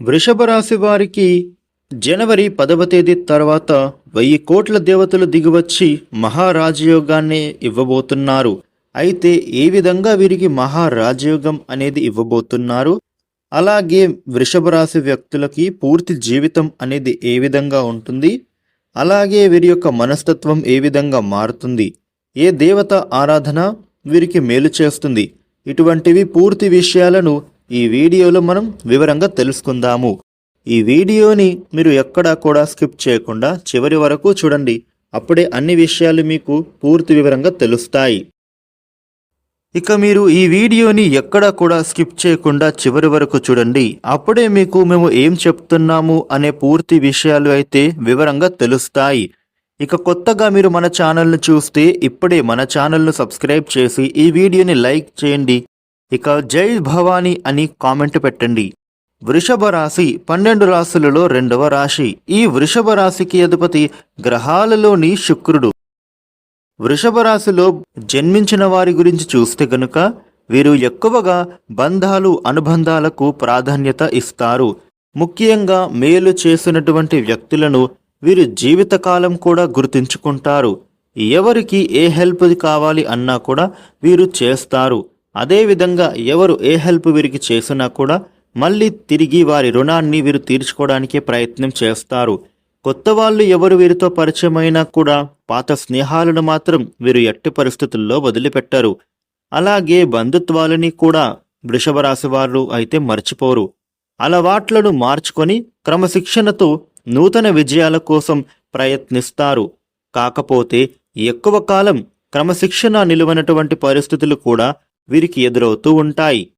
వృషభ రాశి వారికి జనవరి పదవ తేదీ తర్వాత వెయ్యి కోట్ల దేవతలు దిగివచ్చి మహారాజయోగాన్ని ఇవ్వబోతున్నారు. అయితే ఏ విధంగా వీరికి మహారాజయోగం అనేది ఇవ్వబోతున్నారు? అలాగే వృషభ రాశి వ్యక్తులకి పూర్తి జీవితం అనేది ఏ విధంగా ఉంటుంది? అలాగే వీరి యొక్క మనస్తత్వం ఏ విధంగా మారుతుంది? ఏ దేవత ఆరాధన వీరికి మేలు చేస్తుంది? ఇటువంటివి పూర్తి విషయాలను ఈ వీడియోలో మనం వివరంగా తెలుసుకుందాము. ఈ వీడియోని మీరు ఎక్కడా కూడా స్కిప్ చేయకుండా చివరి వరకు చూడండి. అప్పుడే అన్ని విషయాలు మీకు పూర్తి వివరంగా తెలుస్తాయి. ఇక మీరు ఈ వీడియోని ఎక్కడా కూడా స్కిప్ చేయకుండా చివరి వరకు చూడండి. అప్పుడే మీకు మేము ఏం చెప్తున్నాము అనే పూర్తి విషయాలు అయితే వివరంగా తెలుస్తాయి. ఇక కొత్తగా మీరు మన ఛానల్ను చూస్తే ఇప్పుడే మన ఛానల్ను సబ్స్క్రైబ్ చేసి ఈ వీడియోని లైక్ చేయండి. ఇక జై భవానీ అని కామెంట్ పెట్టండి. వృషభ రాశి పన్నెండు రాశులలో రెండవ రాశి. ఈ వృషభ రాశికి అధిపతి గ్రహాలలోని శుక్రుడు. వృషభ రాశిలో జన్మించిన వారి గురించి చూస్తే గనుక వీరు ఎక్కువగా బంధాలు అనుబంధాలకు ప్రాధాన్యత ఇస్తారు. ముఖ్యంగా మేలు చేసినటువంటి వ్యక్తులను వీరు జీవితకాలం కూడా గుర్తుంచుకుంటారు. ఎవరికి ఏ హెల్ప్ కావాలి అన్నా కూడా వీరు చేస్తారు. అదేవిధంగా ఎవరు ఏ హెల్ప్ వీరికి చేసినా కూడా మళ్ళీ తిరిగి వారి రుణాన్ని వీరు తీర్చుకోవడానికే ప్రయత్నం చేస్తారు. కొత్త వాళ్ళు ఎవరు వీరితో పరిచయమైనా కూడా పాత స్నేహాలను మాత్రం వీరు ఎట్టి పరిస్థితుల్లో వదిలిపెట్టరు. అలాగే బంధుత్వాలని కూడా వృషభ రాశి వారు అయితే మర్చిపోరు. అలవాట్లను మార్చుకొని క్రమశిక్షణతో నూతన విజయాల కోసం ప్రయత్నిస్తారు. కాకపోతే ఎక్కువ కాలం క్రమశిక్షణ నిలువనటువంటి పరిస్థితులు కూడా వీరికి ఎదురవుతూ ఉంటాయి.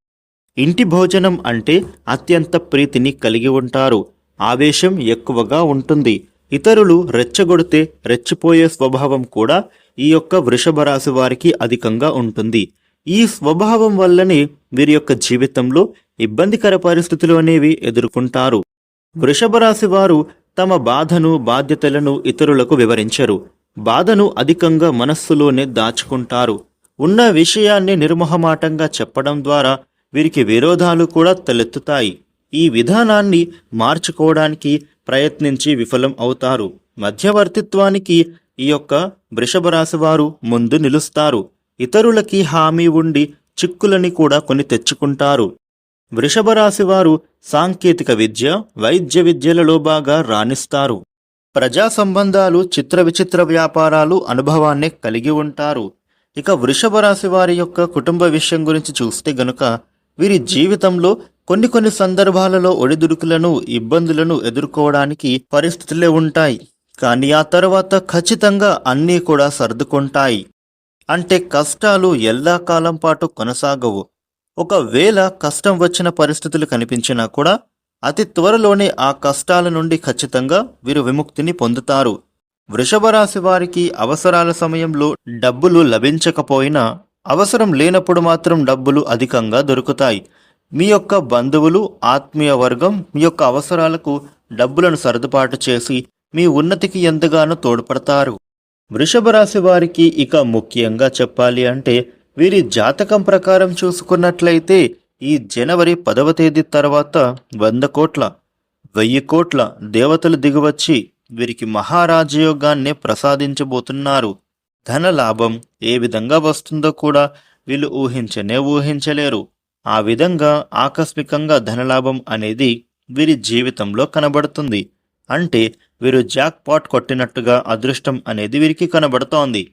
ఇంటి భోజనం అంటే అత్యంత ప్రీతిని కలిగి ఉంటారు. ఆవేశం ఎక్కువగా ఉంటుంది. ఇతరులు రెచ్చగొడితే రెచ్చిపోయే స్వభావం కూడా ఈ యొక్క వృషభ రాశి వారికి అధికంగా ఉంటుంది. ఈ స్వభావం వల్లనే వీరి యొక్క జీవితంలో ఇబ్బందికర పరిస్థితులు అనేవి ఎదుర్కొంటారు. వృషభ రాశి వారు తమ బాధను బాధ్యతలను ఇతరులకు వివరించరు. బాధను అధికంగా మనస్సులోనే దాచుకుంటారు. ఉన్న విషయాన్ని నిర్మోహమాటంగా చెప్పడం ద్వారా వీరికి విరోధాలు కూడా తలెత్తుతాయి. ఈ విధానాన్ని మార్చుకోవడానికి ప్రయత్నించి విఫలం అవుతారు. మధ్యవర్తిత్వానికి ఈ యొక్క వృషభ ముందు నిలుస్తారు. ఇతరులకి హామీ ఉండి చిక్కులని కూడా కొని తెచ్చుకుంటారు. వృషభ వారు సాంకేతిక విద్య వైద్య విద్యలలో బాగా రాణిస్తారు. ప్రజా సంబంధాలు చిత్ర విచిత్ర వ్యాపారాలు అనుభవాన్ని కలిగి ఉంటారు. ఇక వృషభ రాశి వారి యొక్క కుటుంబ విషయం గురించి చూస్తే గనుక వీరి జీవితంలో కొన్ని కొన్ని సందర్భాలలో ఒడిదుడుకులను ఇబ్బందులను ఎదుర్కోవడానికి పరిస్థితులే ఉంటాయి. కానీ ఆ తర్వాత ఖచ్చితంగా అన్నీ కూడా సర్దుకుంటాయి. అంటే కష్టాలు ఎల్లాకాలం పాటు కొనసాగవు. ఒకవేళ కష్టం వచ్చిన పరిస్థితులు కనిపించినా కూడా అతి త్వరలోనే ఆ కష్టాల నుండి ఖచ్చితంగా వీరు విముక్తిని పొందుతారు. వృషభ రాశి వారికి అవసరాల సమయంలో డబ్బులు లభించకపోయినా అవసరం లేనప్పుడు మాత్రం డబ్బులు అధికంగా దొరుకుతాయి. మీ యొక్క బంధువులు ఆత్మీయ వర్గం మీ యొక్క అవసరాలకు డబ్బులను సర్దుబాటు చేసి మీ ఉన్నతికి ఎంతగానో తోడ్పడతారు. వృషభ రాశి వారికి ఇక ముఖ్యంగా చెప్పాలి అంటే వీరి జాతకం ప్రకారం చూసుకున్నట్లయితే ఈ జనవరి పదవ తేదీ తర్వాత వంద కోట్ల వెయ్యి కోట్ల దేవతలు దిగివచ్చి వీరికి మహారాజయోగాన్ని ప్రసాదించబోతున్నారు. ధన లాభం ఏ విధంగా వస్తుందో కూడా వీళ్ళు ఊహించనే ఊహించలేరు. ఆ విధంగా ఆకస్మికంగా ధనలాభం అనేది వీరి జీవితంలో కనబడుతుంది. అంటే వీరు జాక్ పాట్ కొట్టినట్టుగా అదృష్టం అనేది వీరికి కనబడుతోంది.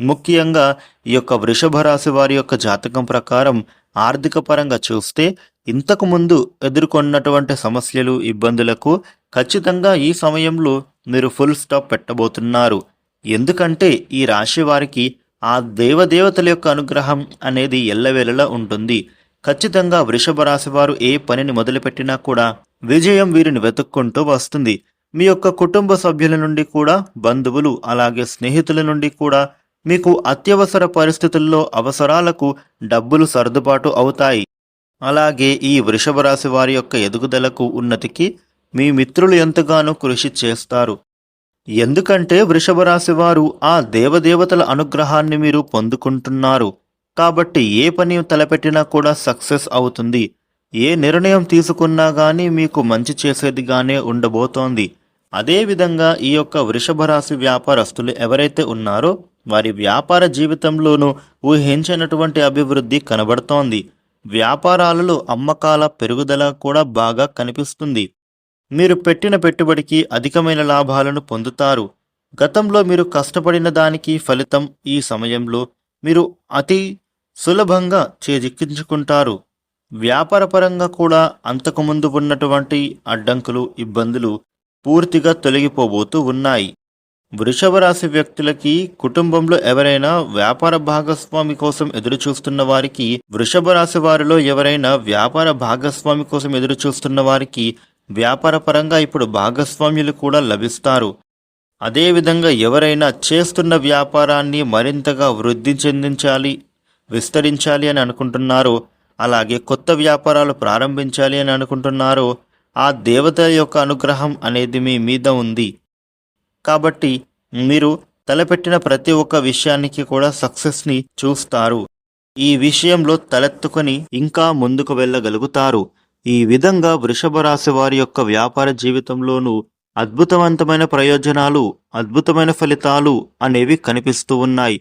ముఖ్యంగా ఈ యొక్క వృషభ రాశి వారి యొక్క జాతకం ప్రకారం ఆర్థిక పరంగా చూస్తే ఇంతకు ముందు ఎదుర్కొన్నటువంటి సమస్యలు ఇబ్బందులకు ఖచ్చితంగా ఈ సమయంలో మీరు ఫుల్ స్టాప్ పెట్టబోతున్నారు. ఎందుకంటే ఈ రాశి వారికి ఆ దేవదేవతల యొక్క అనుగ్రహం అనేది ఎల్లవేళలా ఉంటుంది. ఖచ్చితంగా వృషభ రాశి వారు ఏ పనిని మొదలుపెట్టినా కూడా విజయం వీరిని వెతుక్కుంటూ వస్తుంది. మీ యొక్క కుటుంబ సభ్యుల నుండి కూడా బంధువులు అలాగే స్నేహితుల నుండి కూడా మీకు అత్యవసర పరిస్థితుల్లో అవసరాలకు డబ్బులు సర్దుబాటు అవుతాయి. అలాగే ఈ వృషభ రాశి వారి యొక్క ఎదుగుదలకు ఉన్నతికి మీ మిత్రులు ఎంతగానో కృషి చేస్తారు. ఎందుకంటే వృషభ రాశి వారు ఆ దేవదేవతల అనుగ్రహాన్ని మీరు పొందుకుంటున్నారు. కాబట్టి ఏ పని తలపెట్టినా కూడా సక్సెస్ అవుతుంది. ఏ నిర్ణయం తీసుకున్నా కానీ మీకు మంచి చేసేదిగానే ఉండబోతోంది. అదేవిధంగా ఈ యొక్క వృషభ రాశి వ్యాపారస్తులు ఎవరైతే ఉన్నారో వారి వ్యాపార జీవితంలోనూ ఊహించినటువంటి అభివృద్ధి కనబడుతోంది. వ్యాపారాలలో అమ్మకాల పెరుగుదల కూడా బాగా కనిపిస్తుంది. మీరు పెట్టిన పెట్టుబడికి అధికమైన లాభాలను పొందుతారు. గతంలో మీరు కష్టపడిన దానికి ఫలితం ఈ సమయంలో మీరు అతి సులభంగా చేజిక్కించుకుంటారు. వ్యాపారపరంగా కూడా అంతకుముందు ఉన్నటువంటి అడ్డంకులు ఇబ్బందులు పూర్తిగా తొలగిపోబోతూ ఉన్నాయి. వృషభ రాశి వ్యక్తులకి కుటుంబంలో ఎవరైనా వ్యాపార భాగస్వామి కోసం ఎదురుచూస్తున్న వారికి వృషభ రాశి వారిలో ఎవరైనా వ్యాపార భాగస్వామి కోసం ఎదురుచూస్తున్న వారికి వ్యాపారపరంగా ఇప్పుడు భాగస్వామ్యులు కూడా లభిస్తారు. అదేవిధంగా ఎవరైనా చేస్తున్న వ్యాపారాన్ని మరింతగా వృద్ధి చెందించాలి విస్తరించాలి అని అనుకుంటున్నారో అలాగే కొత్త వ్యాపారాలు ప్రారంభించాలి అని అనుకుంటున్నారో ఆ దేవత యొక్క అనుగ్రహం అనేది మీ మీద ఉంది. కాబట్టి మీరు తలపెట్టిన ప్రతి ఒక్క విషయానికి కూడా సక్సెస్ని చూస్తారు. ఈ విషయంలో తలెత్తుకొని ఇంకా ముందుకు వెళ్ళగలుగుతారు. ఈ విధంగా వృషభ రాశి వారి యొక్క వ్యాపార జీవితంలోనూ అద్భుతవంతమైన ప్రయోజనాలు అద్భుతమైన ఫలితాలు అనేవి కనిపిస్తూ ఉన్నాయి.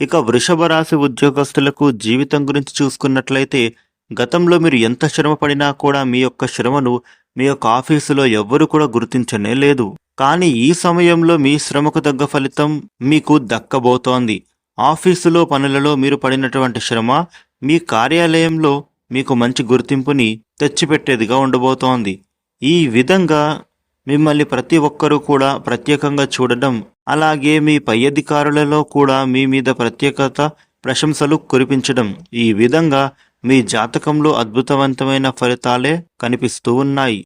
ఇక వృషభ రాశి ఉద్యోగస్తులకు జీవితం గురించి చూసుకున్నట్లయితే గతంలో మీరు ఎంత శ్రమ పడినా కూడా మీ యొక్క శ్రమను మీ యొక్క ఆఫీసులో ఎవ్వరు కూడా గుర్తించనే లేదు. కానీ ఈ సమయంలో మీ శ్రమకు తగ్గ ఫలితం మీకు దక్కబోతోంది. ఆఫీసులో పనులలో మీరు పడినటువంటి శ్రమ మీ కార్యాలయంలో మీకు మంచి గుర్తింపుని తెచ్చిపెట్టేదిగా ఉండబోతోంది. ఈ విధంగా మిమ్మల్ని ప్రతి ఒక్కరూ కూడా ప్రత్యేకంగా చూడడం అలాగే మీ పై అధికారులలో కూడా మీ మీద ప్రత్యేకత ప్రశంసలు కురిపించడం ఈ విధంగా మీ జాతకంలో అద్భుతవంతమైన ఫలితాలే కనిపిస్తూ ఉన్నాయి.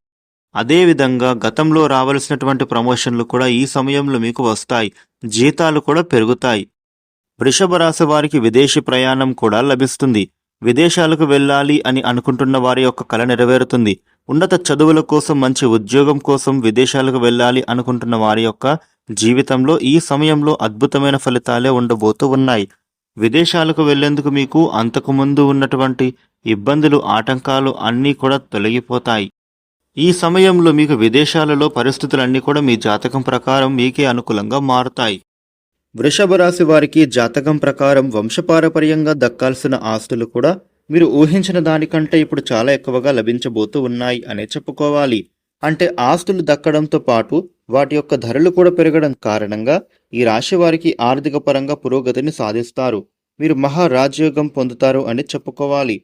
అదేవిధంగా గతంలో రావలసినటువంటి ప్రమోషన్లు కూడా ఈ సమయంలో మీకు వస్తాయి. జీతాలు కూడా పెరుగుతాయి. వృషభ రాశి వారికి విదేశీ ప్రయాణం కూడా లభిస్తుంది. విదేశాలకు వెళ్ళాలి అని అనుకుంటున్న వారి యొక్క కళ నెరవేరుతుంది. ఉన్నత చదువుల కోసం మంచి ఉద్యోగం కోసం విదేశాలకు వెళ్ళాలి అనుకుంటున్న వారి యొక్క జీవితంలో ఈ సమయంలో అద్భుతమైన ఫలితాలే ఉండబోతూ ఉన్నాయి. విదేశాలకు వెళ్ళేందుకు మీకు అంతకుముందు ఉన్నటువంటి ఇబ్బందులు ఆటంకాలు అన్నీ కూడా తొలగిపోతాయి. ఈ సమయంలో మీకు విదేశాలలో పరిస్థితులన్నీ కూడా మీ జాతకం ప్రకారం మీకే అనుకూలంగా మారుతాయి. వృషభ రాశి వారికి జాతకం ప్రకారం వంశపారపర్యంగా దక్కాల్సిన ఆస్తులు కూడా మీరు ఊహించిన దానికంటే ఇప్పుడు చాలా ఎక్కువగా లభించబోతూ ఉన్నాయి అనే చెప్పుకోవాలి. అంటే ఆస్తులు దక్కడంతో పాటు వాటి యొక్క ధరలు కూడా పెరగడం కారణంగా ఈ రాశి వారికి ఆర్థిక పరంగా పురోగతిని సాధిస్తారు. మీరు మహారాజయోగం పొందుతారు అని చెప్పుకోవాలి.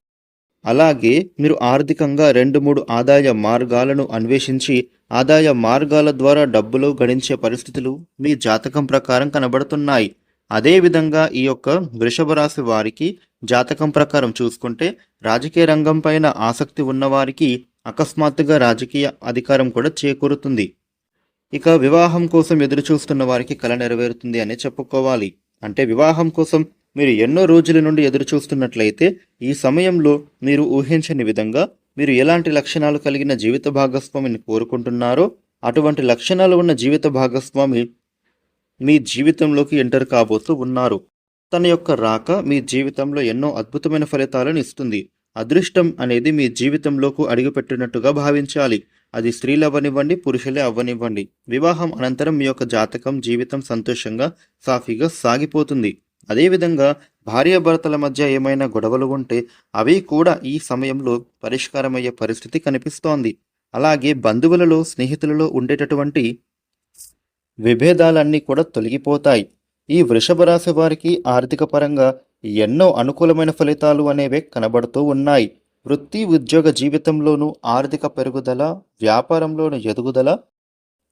అలాగే మీరు ఆర్థికంగా రెండు మూడు ఆదాయ మార్గాలను అన్వేషించి ఆదాయ మార్గాల ద్వారా డబ్బులు గడించే పరిస్థితులు మీ జాతకం ప్రకారం కనబడుతున్నాయి. అదేవిధంగా ఈ యొక్క వృషభ రాశి వారికి జాతకం ప్రకారం చూసుకుంటే రాజకీయ రంగం పైన ఆసక్తి ఉన్నవారికి అకస్మాత్తుగా రాజకీయ అధికారం కూడా చేకూరుతుంది. ఇక వివాహం కోసం ఎదురు చూస్తున్న వారికి కళ నెరవేరుతుంది అని చెప్పుకోవాలి. అంటే వివాహం కోసం మీరు ఎన్నో రోజుల నుండి ఎదురు చూస్తున్నట్లయితే ఈ సమయంలో మీరు ఊహించని విధంగా మీరు ఎలాంటి లక్షణాలు కలిగిన జీవిత భాగస్వామిని కోరుకుంటున్నారో అటువంటి లక్షణాలు ఉన్న జీవిత భాగస్వామి మీ జీవితంలోకి ఎంటర్ కాబోతూ ఉన్నారు. తన యొక్క రాక మీ జీవితంలో ఎన్నో అద్భుతమైన ఫలితాలను ఇస్తుంది. అదృష్టం అనేది మీ జీవితంలోకి అడుగుపెట్టినట్టుగా భావించాలి. అది స్త్రీలు అవ్వనివ్వండి పురుషులే అవ్వనివ్వండి. వివాహం అనంతరం మీ యొక్క జాతకం జీవితం సంతోషంగా సాఫీగా సాగిపోతుంది. అదేవిధంగా భార్యాభర్తల మధ్య ఏమైనా గొడవలు ఉంటే అవి కూడా ఈ సమయంలో పరిష్కారమయ్యే పరిస్థితి కనిపిస్తోంది. అలాగే బంధువులలో స్నేహితులలో ఉండేటటువంటి విభేదాలన్నీ కూడా తొలగిపోతాయి. ఈ వృషభ రాశి వారికి ఆర్థిక పరంగా ఎన్నో అనుకూలమైన ఫలితాలు అనేవే కనబడుతూ ఉన్నాయి. వృత్తి ఉద్యోగ జీవితంలోనూ ఆర్థిక పెరుగుదల వ్యాపారంలోను ఎదుగుదల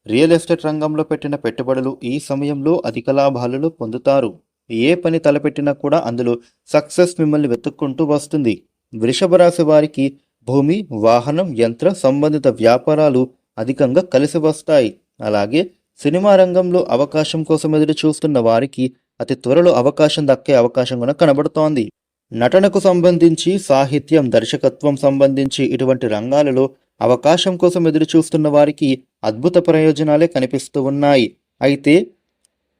రియల్ ఎస్టేట్ రంగంలో పెట్టిన పెట్టుబడులు ఈ సమయంలో అధిక లాభాలను పొందుతారు. ఏ పని తలపెట్టినా కూడా అందులో సక్సెస్ మిమ్మల్ని వెతుక్కుంటూ వస్తుంది. వృషభ రాశి వారికి భూమి వాహనం యంత్ర సంబంధిత వ్యాపారాలు అధికంగా కలిసి వస్తాయి. అలాగే సినిమా రంగంలో అవకాశం కోసం ఎదురు చూస్తున్న వారికి అతి త్వరలో అవకాశం దక్కే అవకాశం కూడా కనబడుతోంది. నటనకు సంబంధించి సాహిత్యం దర్శకత్వం సంబంధించి ఇటువంటి రంగాలలో అవకాశం కోసం ఎదురు చూస్తున్న వారికి అద్భుత ప్రయోజనాలే కనిపిస్తూ ఉన్నాయి. అయితే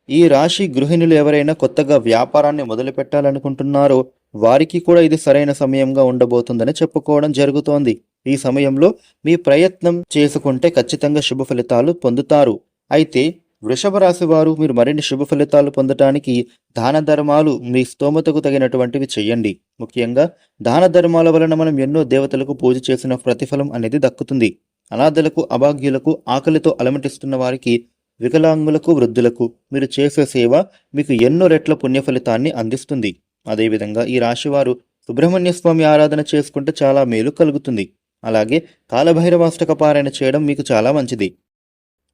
ఈ రాశి గృహిణులు ఎవరైనా కొత్తగా వ్యాపారాన్ని మొదలు పెట్టాలనుకుంటున్నారో వారికి కూడా ఇది సరైన సమయంగా ఉండబోతుందని చెప్పుకోవడం జరుగుతోంది. ఈ సమయంలో మీ ప్రయత్నం చేసుకుంటే ఖచ్చితంగా శుభ ఫలితాలు పొందుతారు. అయితే వృషభ రాశి వారు మీరు మరిన్ని శుభ ఫలితాలు పొందటానికి దాన ధర్మాలు మీ స్తోమతకు తగినటువంటివి చేయండి. ముఖ్యంగా దాన ధర్మాల వలన మనం ఎన్నో దేవతలకు పూజ చేసిన ప్రతిఫలం అనేది దక్కుతుంది. అనాథలకు అభాగ్యులకు ఆకలితో అలమటిస్తున్న వారికి వికలాంగులకు వృద్ధులకు మీరు చేసే సేవ మీకు ఎన్నో రెట్ల పుణ్య ఫలితాన్ని అందిస్తుంది. అదేవిధంగా ఈ రాశివారు సుబ్రహ్మణ్య స్వామి ఆరాధన చేసుకుంటే చాలా మేలు కలుగుతుంది. అలాగే కాలభైరవాష్టక పారాయణ చేయడం మీకు చాలా మంచిది.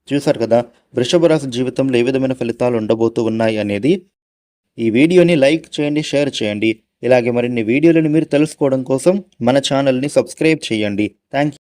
చూశారు కదా వృషభ రాశి జీవితంలో ఏ విధమైన ఫలితాలు ఉండబోతూ ఉన్నాయి అనేది? ఈ వీడియోని లైక్ చేయండి షేర్ చేయండి. ఇలాగే మరిన్ని వీడియోలను మీరు తెలుసుకోవడం కోసం మన ఛానల్ని సబ్స్క్రైబ్ చేయండి. థ్యాంక్